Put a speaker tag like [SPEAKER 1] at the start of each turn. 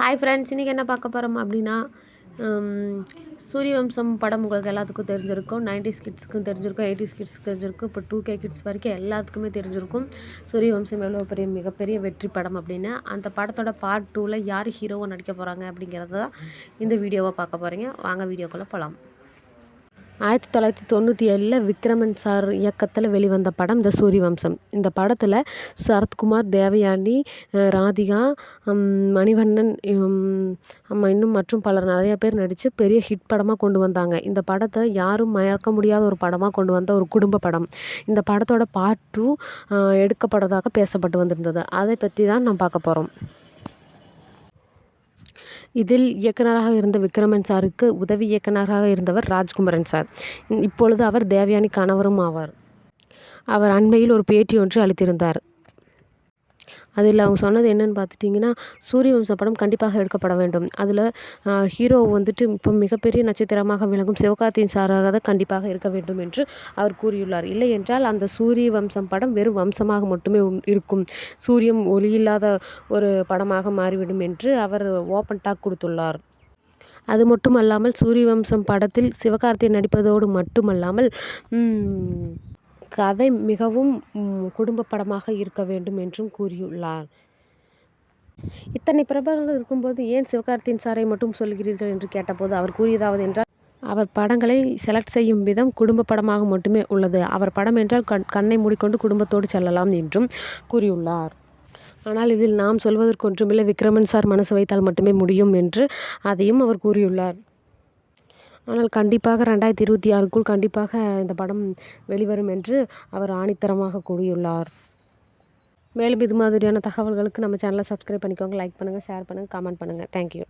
[SPEAKER 1] Hi friends இன்றைக்கி என்ன பார்க்க போகிறோம் அப்படின்னா சூரியவம்சம் படம் உங்களுக்கு எல்லாத்துக்கும் தெரிஞ்சிருக்கும். 90s கிட்ஸ்க்கும் தெரிஞ்சிருக்கும் எயிட்டிஸ் கிட்ஸ்க்கு தெரிஞ்சிருக்கும் இப்போ டூ கே கிட்ஸ் வரைக்கும் எல்லாத்துக்குமே தெரிஞ்சிருக்கும். சூரியவம்சம் எவ்வளோ பெரிய மிகப்பெரிய வெற்றி படம் அப்படின்னு. அந்த படத்தோட பார்ட் டூவில் யார் ஹீரோவை நடிக்க போகிறாங்க அப்படிங்கிறத தான் இந்த வீடியோவை பார்க்க போகிறீங்க வாங்க வீடியோக்குள்ளே போகலாம் ஆயிரத்தி தொள்ளாயிரத்தி தொண்ணூற்றி ஏழில் விக்ரமன் சார் இயக்கத்தில் வெளிவந்த படம் இந்த சூரியவம்சம். இந்த படத்தில் சரத்குமார் தேவயானி ராதிகா மணிவண்ணன் இன்னும் மற்றும் பலர் நிறைய பேர் நடித்து பெரிய ஹிட் படமாக கொண்டு வந்தாங்க. இந்த படத்தை யாரும் மறக்க முடியாத ஒரு படமாக கொண்டு வந்த ஒரு குடும்ப படம். இந்த படத்தோட பார்ட் டூ எடுக்கப்படுறதாக பேசப்பட்டு வந்திருந்தது. அதை பற்றி தான் நான் பார்க்க போகிறோம் இதில் இயக்குனராக இருந்த விக்ரமன் சாருக்கு உதவி இயக்குனராக இருந்தவர் ராஜ்குமரன் சார். இப்பொழுது அவர் தேவயானி கணவரும் ஆவார். அவர் அண்மையில் ஒரு பேட்டி ஒன்று அளித்திருந்தார். அதில் அவங்க சொன்னது என்னென்னு பார்த்துட்டிங்கன்னா சூரியவம்ச படம் கண்டிப்பாக எடுக்கப்பட வேண்டும். அதில் ஹீரோ வந்துட்டு இப்போ மிகப்பெரிய நட்சத்திரமாக விளங்கும் சிவகார்த்தியின் சாராக தான் கண்டிப்பாக இருக்க வேண்டும் என்று அவர் கூறியுள்ளார். இல்லை என்றால் அந்த சூரிய வம்சம் படம் வெறும் வம்சமாக மட்டுமே இருக்கும் இருக்கும். சூரியன் ஒளியில்லாத ஒரு படமாக மாறிவிடும் என்று அவர் ஓப்பன் டாக் கொடுத்துள்ளார். அது மட்டுமல்லாமல் சூரியவம்சம் படத்தில் சிவகார்த்தியை நடிப்பதோடு மட்டுமல்லாமல் கதை மிகவும் குடும்ப படமாக இருக்க வேண்டும் என்றும் கூறியுள்ளார். இத்தனை பிரபலங்கள் இருக்கும்போது ஏன் சிவகார்த்தியின் சாரை மட்டும் சொல்கிறீர்கள் என்று கேட்டபோது அவர் கூறியதாவது என்றால் அவர் படங்களை செலக்ட் செய்யும் விதம் குடும்ப படமாக மட்டுமே உள்ளது. அவர் படம் என்றால் கண் கண்ணை மூடிக்கொண்டு குடும்பத்தோடு செல்லலாம் என்றும் கூறியுள்ளார். ஆனால் இதில் நாம் சொல்வதற்கு ஒன்றுமில்லை. விக்ரமன் சார் மனசு வைத்தால் மட்டுமே முடியும் என்று அதையும் அவர் கூறியுள்ளார். ஆனால் கண்டிப்பாக ரெண்டாயிரத்தி இருபத்தி ஆறுக்குள் கண்டிப்பாக இந்த படம் வெளிவரும் என்று அவர் ஆணித்தரமாக கூறியுள்ளார். மேலும் இது மாதிரியான தகவல்களுக்கு நம்ம சேனலை சப்ஸ்கிரைப் பண்ணிக்கோங்க லைக் பண்ணுங்கள் ஷேர் பண்ணுங்கள் கமெண்ட் பண்ணுங்கள் தேங்க்யூ